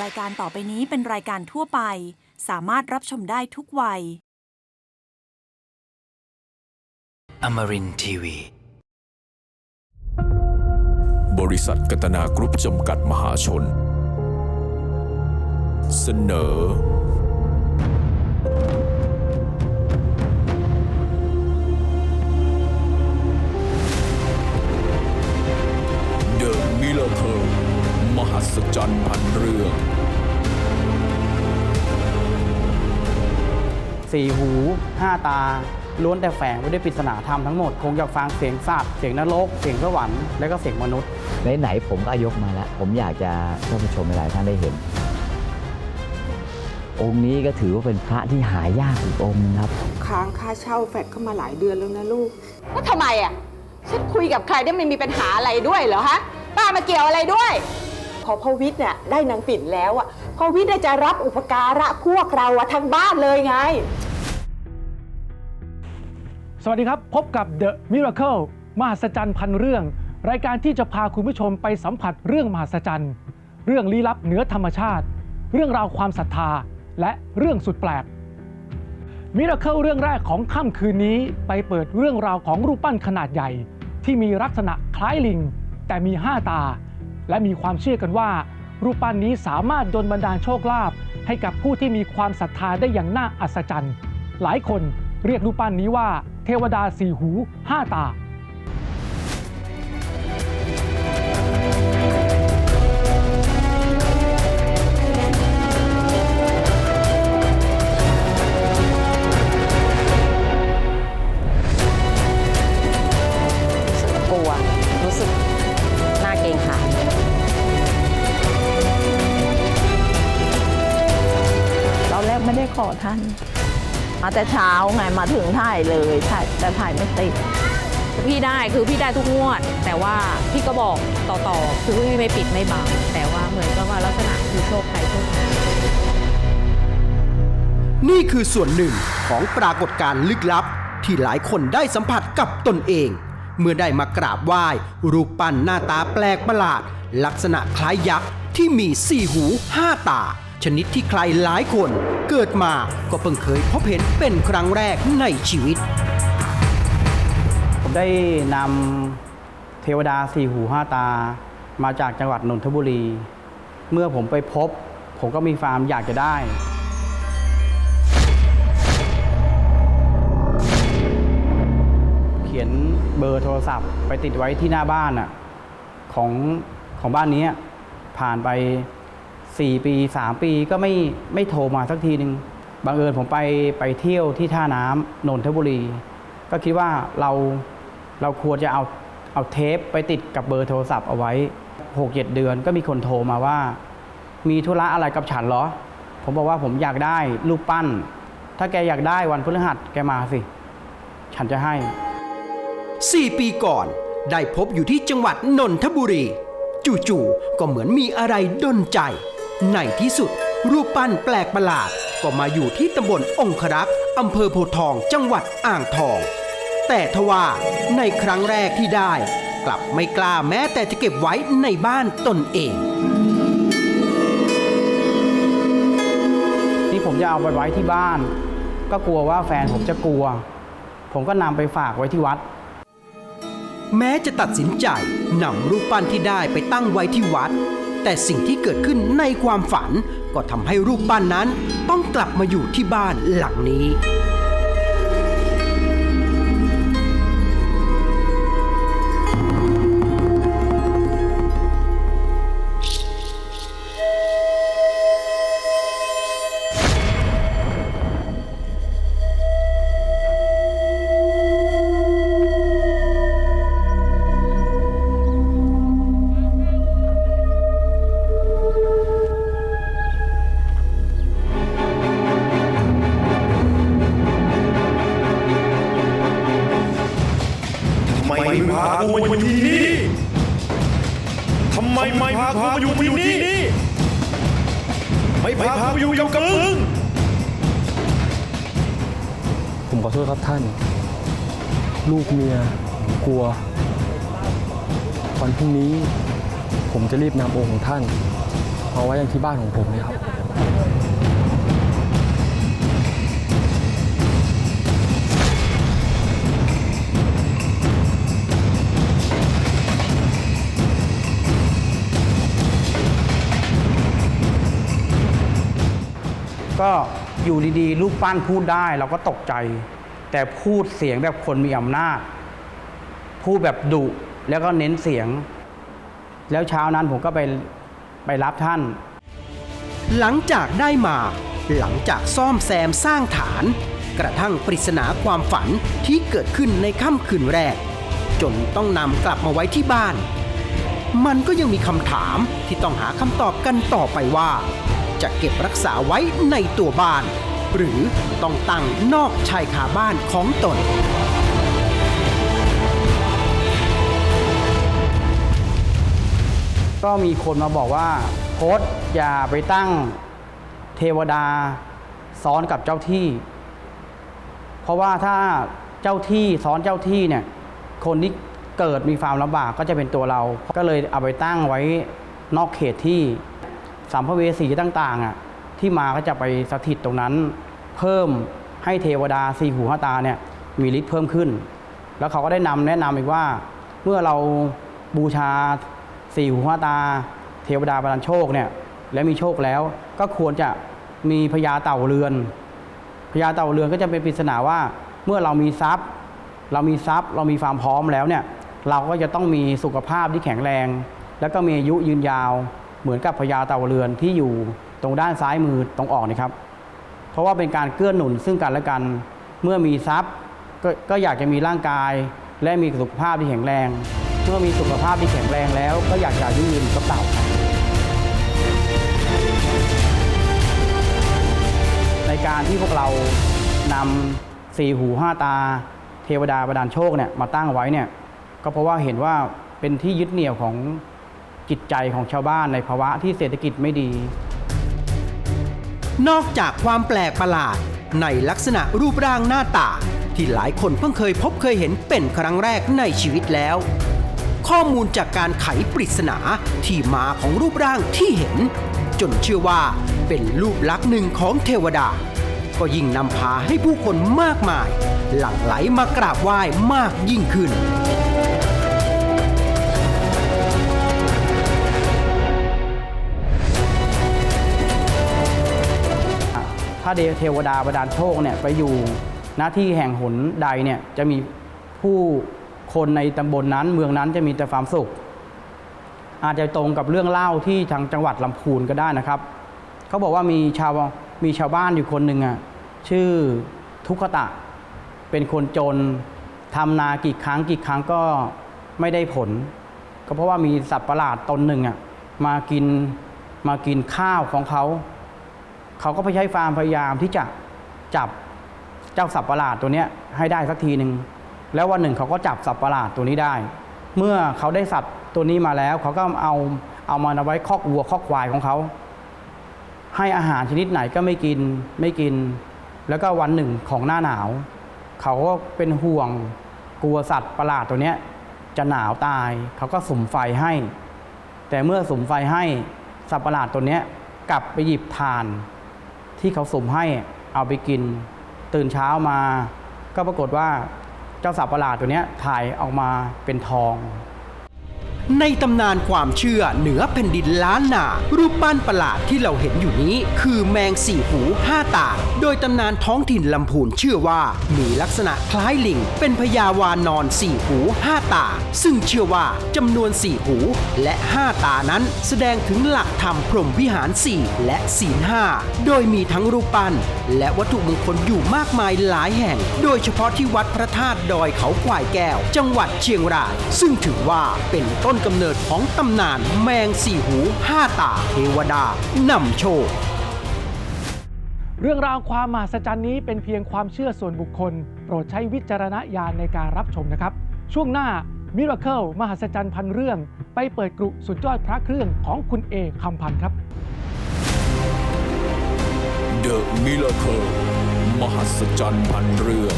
รายการต่อไปนี้เป็นรายการทั่วไป สามารถรับชมได้ทุกวัย Amarin Tiwi. บริษัทกัตนากรุ๊ปจำกัดมหาชน เสนอ ตาล้วนแต่แฝงไว้ด้วยปริศนาธรรมทั้งหมด คงจะฟังเสียงสัตว์เสียงนรก เสียงสวรรค์และก็เสียงมนุษย์ ไหนๆผมก็ยกมาแล้ว ผมอยากจะท่านผู้ชมหลายท่านได้เห็น องค์นี้ก็ถือว่าเป็นพระที่หายากอีกองค์นึงครับ ค้างค่าเช่าแฟดเข้ามาหลายเดือนแล้วนะลูก แล้วทำไมอะ ฉันคุยกับใครได้ไม่มีปัญหาอะไรด้วยเหรอฮะ ป้ามาเกี่ยวอะไรด้วย พอพ่อวิทย์เนี่ยได้นางปิ่นแล้วอะพ่อวิทย์ได้จะรับอุปการะพวกเราอะทั้งบ้านเลยไง สวัสดีครับ พบกับ The Miracle มหัศจรรย์พันเรื่อง รายการที่จะพาคุณผู้ชมไปสัมผัสเรื่องมหัศจรรย์ เรื่องลี้ลับเหนือธรรมชาติ เรื่องราวความศรัทธา และเรื่องสุดแปลก Miracle เรื่องแรกของค่ำคืนนี้ไปเปิดเรื่องราวของรูปปั้นขนาดใหญ่ ที่มีลักษณะคล้ายลิง แต่มี5ตา และมีความเชื่อกันว่า รูปปั้นนี้สามารถดลบันดาลโชคลาภให้กับผู้ที่มีความศรัทธาได้อย่างน่าอัศจรรย์ หลายคน เรียกรูปปั้นนี้ว่าเทวดาสี่หูห้าตากลัวรู้สึกน่าเกรงขามตอนแรกไม่ได้ขอท่าน มาแต่เช้าไงมาถึงถ่ายเลยถ่ายแต่ถ่ายไม่ติดพี่ได้คือพี่ได้ทุกงวด แต่ว่าพี่ก็บอกต่อๆ คือพี่ไม่ปิดไม่บังแต่ว่าเหมือนกับว่าลักษณะคือโชคใครโชคมันนี่คือส่วนหนึ่งของปรากฏการณ์ลึกลับ ที่หลายคนได้สัมผัสกับตนเอง เมื่อได้มากราบไหว้รูปปั้นหน้าตาแปลกประหลาด ลักษณะคล้ายยักษ์ที่มีสี่หูห้าตา ชนิดที่ใครหลายคนเกิดมาก็เพิ่งเคยพบเห็นเป็นครั้งแรกในชีวิต ผมได้นำเทวดาสี่หูห้าตา มาจากจังหวัดนนทบุรี เมื่อผมไปพบ ผมก็มีความอยากจะได้ เขียนเบอร์โทรศัพท์ไปติดไว้ที่หน้าบ้านอะของของบ้านนี้ผ่านไป 4 ปี 3 ปีก็ไม่ไม่โทรมาสักทีหนึ่งบังเอิญผมไปไปเที่ยวที่ท่าน้ำนนทบุรี ก็คิดว่าเราเราควรจะเอาเอาเทปไปติดกับเบอร์โทรศัพท์เอาไว้ 6 7 เดือนก็มีคนโทรมาว่า มีธุระอะไรกับฉันเหรอ ผมบอกว่าผมอยากได้รูปปั้น ถ้าแกอยากได้วันพฤหัสแกมาสิ ฉันจะให้ 4 ปีก่อนได้พบอยู่ที่จังหวัดนนทบุรี จู่ๆก็เหมือนมีอะไรดนใจ ในที่สุด รูปปั้นแปลกประหลาด ก็มาอยู่ที่ตำบลองครักษ์อำเภอโพธิ์ทองจังหวัดอ่างทอง แต่ทว่าในครั้งแรกที่ได้ กลับไม่กล้าแม้แต่จะเก็บไว้ในบ้านตนเอง นี่ผมจะเอาไปไว้ที่บ้าน ก็กลัวว่าแฟนผมจะกลัว ผมก็นำไปฝากไว้ที่วัดแม้จะตัดสินใจนำรูปปั้นที่ได้ไปตั้งไว้ที่วัด แต่สิ่งที่เกิดขึ้นในความฝัน ก็ทำให้รูปปั้นนั้น ต้องกลับมาอยู่ที่บ้านหลังนี้ มไม่พากูมาอยู่ที่นี่ทำไมไม่พากูมาอยู่ที่นี่ไม่พากูมาอยู่อยู่กับมึงผมขอโทษครับท่าน ลูกเมียผมกลัว วันพรุ่งนี้ ผมจะรีบนำองค์ของท่านไปมาไว้ย่างที่บ้านของผมเลยครับ ก็อยู่ดีๆรูปปั้นพูดได้เราก็ตกใจ แต่พูดเสียงแบบคนมีอำนาจ พูดแบบดุแล้วก็เน้นเสียง แล้วเช้านั้นผมก็ไปไปรับท่าน หลังจากได้มา หลังจากซ่อมแซมสร้างฐาน กระทั่งปริศนาความฝันที่เกิดขึ้นในค่ำคืนแรก จนต้องนำกลับมาไว้ที่บ้าน มันก็ยังมีคำถามที่ต้องหาคำตอบกันต่อไปว่า จะเก็บรักษาไว้ในตัวบ้าน หรือต้องตั้งนอกชายคาบ้านของตน ก็มีคนมาบอกว่าโพสต์อย่าไปตั้งเทวดาซ้อนกับเจ้าที่ เพราะว่าถ้าเจ้าที่ซ้อนเจ้าที่เนี่ย คนที่เกิดมีความลำบากก็จะเป็นตัวเรา ก็เลยเอาไปตั้งไว้นอกเขตที่ สัมภเวสีต่างๆอะที่มาก็จะไปสถิตตรงนั้น เพิ่มให้เทวดาสี่หูห้าตาเนี่ยมีฤทธิ์เพิ่มขึ้น แล้วเขาก็ได้นำแนะนำอีกว่า เมื่อเราบูชาสี่หูห้าตา เทวดาประทานโชคเนี่ยและมีโชคแล้วก็ควรจะมีพญาเต่าเรือนพญาเต่าเรือนก็จะเป็นปริศนาว่า เมื่อเรามีทรัพย์ เรามีทรัพย์ เรามีความพร้อมแล้วเนี่ยเราก็จะต้องมีสุขภาพที่แข็งแรง แล้วก็มีอายุยืนยาว เหมือนกับพญาเต่าเรือนที่อยู่ตรงด้านซ้ายมือตรงออกนะครับ เพราะว่าเป็นการเกื้อหนุนซึ่งกันและกัน เมื่อมีทรัพย์ก็อยากจะมีร่างกาย และมีสุขภาพที่แข็งแรง เมื่อมีสุขภาพที่แข็งแรงแล้ว ก็อยากจะยืนกับเต่าในการที่พวกเรานำสี่หูห้าตา เทวดาประดานโชคเนี่ยมาตั้งไว้เนี่ยก็เพราะว่าเห็นว่าเป็นที่ยึดเหนี่ยวของ จิตใจของชาวบ้านในภาวะที่เศรษฐกิจไม่ดี นอกจากความแปลกประหลาดในลักษณะรูปร่างหน้าตา ที่หลายคนเพิ่งเคยพบเคยเห็นเป็นครั้งแรกในชีวิตแล้ว ข้อมูลจากการไขปริศนาที่มาของรูปร่างที่เห็น จนเชื่อว่าเป็นรูปลักษณ์หนึ่งของเทวดา ก็ยิ่งนำพาให้ผู้คนมากมาย หลั่งไหลมากราบไหว้มากยิ่งขึ้น ถ้าเทวดาประดานโชคเนี่ยไปอยู่หน้าที่แห่งหนใดเนี่ยจะมีผู้คนในตำบลนนั้นเมืองนั้นจะมีแต่ความสุข อาจจะตรงกับเรื่องเล่าที่ทางจังหวัดลำพูนก็ได้นะครับ เขาบอกว่ามีชาวมีชาวบ้านอยู่คนหนึ่งอะชื่อทุกขตะ เป็นคนจนทำนากี่ครั้งกี่ครั้งก็ไม่ได้ผล ก็เพราะว่ามีสัตว์ประหลาดตนหนึ่งอะมากินมากินข้าวของเขา เขาก็ไปใช้ความพยายามที่จะจับเจ้าสัตว์ประหลาดตัวนี้ให้ได้สักทีหนึ่งแล้ววันหนึ่งเขาก็จับสัตว์ประหลาดตัวนี้ได้ เมื่อเขาได้สัตว์ตัวนี้มาแล้ว เขาก็เอาเอามาไว้คอกวัวคอกควายของเขา ให้อาหารชนิดไหนก็ไม่กินไม่กิน แล้วก็วันหนึ่งของหน้าหนาว เขาก็เป็นห่วงกลัวสัตว์ประหลาดตัวนี้จะหนาวตาย เขาก็สุ่มไฟให้ แต่เมื่อสุ่มไฟให้สัตว์ประหลาดตัวนี้กลับไปหยิบทาน ที่เขาสุ่มให้เอาไปกิน ตื่นเช้ามา ก็ปรากฏว่าเจ้าสัตว์ประหลาดตัวนี้ถ่ายออกมาเป็นทอง ในตำนานความเชื่อเหนือแผ่นดินล้านนา รูปปั้นประหลาดที่เราเห็นอยู่นี้ คือแมงสี่หูห้าตา โดยตำนานท้องถิ่นลำพูนเชื่อว่า มีลักษณะคล้ายลิง เป็นพญาวานอนสี่หูห้าตา ซึ่งเชื่อว่าจำนวนสี่หูและห้าตานั้น แสดงถึงหลักธรรมพรหมวิหารสี่และศีลห้าโดยมีทั้งรูปปั้น และวัตถุมงคลอยู่มากมายหลายแห่ง โดยเฉพาะที่วัดพระธาตุดอยเขาควายแก้ว จังหวัดเชียงราย ซึ่งถือว่าเป็นต้นนกำเนิดของตำนานแมงสี่หูห้าตาเทวดานำโชค เรื่องราวความมหัศจรรย์นี้เป็นเพียงความเชื่อส่วนบุคคล โปรดใช้วิจารณญาณในการรับชมนะครับ ช่วงหน้ามิราเคิลมหัศจรรย์พันเรื่อง ไปเปิดกรุสุดยอดพระเครื่องของคุณเอคำพันธ์ครับ The Miracle มหัศจรรย์พันเรื่อง